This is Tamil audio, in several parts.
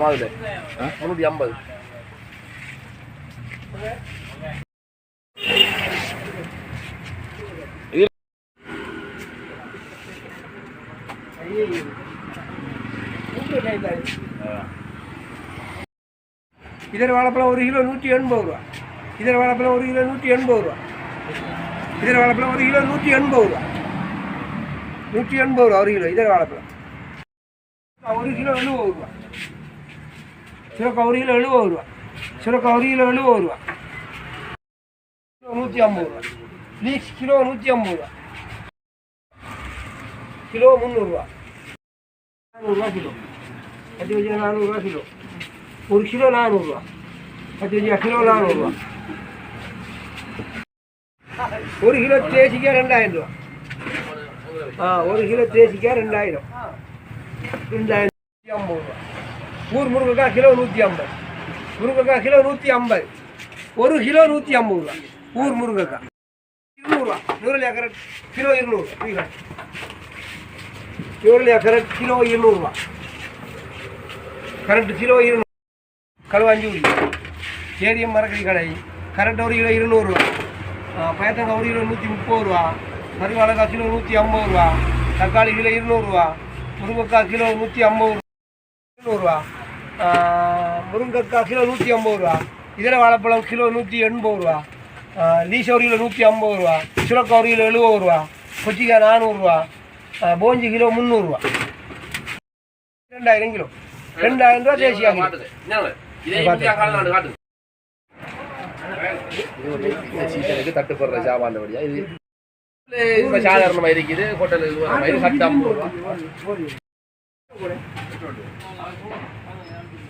போமா அதில் முந்நூற்றி ஐம்பது இதர் வாழைப்பழம் ஒரு கிலோ நூற்றி எண்பது ரூபா இதர் வாழைப்பழம் ஒரு கிலோ நூற்றி எண்பது ரூபா இதர் வாழைப்பழம் ஒரு கிலோ நூற்றி எண்பது ரூபா நூற்றி எண்பது ரூபா ஒரு கிலோ இதர் வாழைப்பழம் ஒரு கிலோ எழுபது ரூபா சுரக்காய் ஒரு கிலோ எழுபது ரூபா சுரக்காய் ஒரு கிலோ எழுபது ரூபா. கிலோ நூற்றி ஐம்பது ரூபா. லீஸ் கிலோ நூற்றி ஐம்பது ரூபா கிலோ. முந்நூறுரூவா நானூறுரூவா கிலோ பத்து வச்சு நானூறுரூவா கிலோ. ஒரு கிலோ நானூறுரூவா பத்து வச்சு கிலோ நானூறுரூவா ஒரு கிலோ தேசிக்காய் ரெண்டாயிரம் ரூபா. ஆ ஒரு கிலோ தேசிக்காய் ரெண்டாயிரம். ரெண்டாயிரம் ஐம்பது ரூபா. ஊர் முருங்கைக்காய் கிலோ நூற்றி ஐம்பது. முருங்கைக்காய் கிலோ நூற்றி ஐம்பது. ஒரு கிலோ நூற்றி ஐம்பது ரூபா ஊர் முருங்கைக்காய் இருநூறுவா. நூறுலையா கரெக்ட் கிலோ இருநூறு. நூறுலையா கரெக்ட் கிலோ இருநூறுவா. கரெக்ட் கிலோ இருநூறு. களுவாஞ்சி ஏரியம் மரக்கறி கடை. கரண்ட் ஒரு கிலோ இருநூறுவா. பயத்தங்காய் ஒரு கிலோ நூற்றி முப்பது ரூபா மறுவாழைக்காய் கிலோ நூற்றி ஐம்பது ரூபா தக்காளி கிலோ இருநூறுவா. முருங்கைக்காய் கிலோ நூற்றி ஐம்பது ரூபா இருநூறுவா. முருங்கைக்காய் கிலோ நூற்றி ஐம்பது ரூபா. இதர வாழைப்பழம் கிலோ நூற்றி எண்பது ரூபா. லீஸ் ஒரு கிலோ நூற்றி ஐம்பது ரூபா. சுரக்காய் ஒரு கிலோ எழுபது ரூபா. கொச்சிக்காய் நானூறுரூவா போஞ்சி கிலோ முந்நூறுரூவா ரெண்டாயிரம் கிலோ. ரெண்டாயிரம் ரூபா தேசியா தட்டுப்படுற சாமான் வழியா இது சாதாரணமாக இருக்குது. ஹோட்டல் இது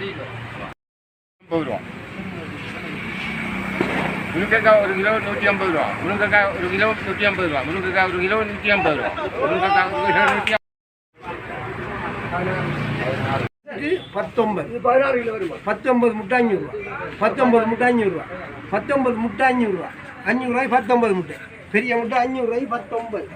ஐம்பது ரூபா முருங்கைக்காய் ஒரு கிலோ நூற்றி ஐம்பது ரூபா முருங்கைக்காய் ஒரு கிலோ நூற்றி ஐம்பது ரூபா முருங்கைக்காய் ஒரு கிலோ நூற்றி ஐம்பது ரூபா முருங்கைக்காய் ஒரு கிலோ நூற்றி பத்தொன்பது பதினாறு கிலோ வருமா பத்தொன்பது முட்டை அஞ்சூறு பத்தொன்பது முட்டை அஞ்சூறு பத்தொன்பது முட்டை அஞ்சூறு ரூபா பத்தொன்பது முட்டை பெரிய முட்டை அஞ்சூறு பத்தொன்பது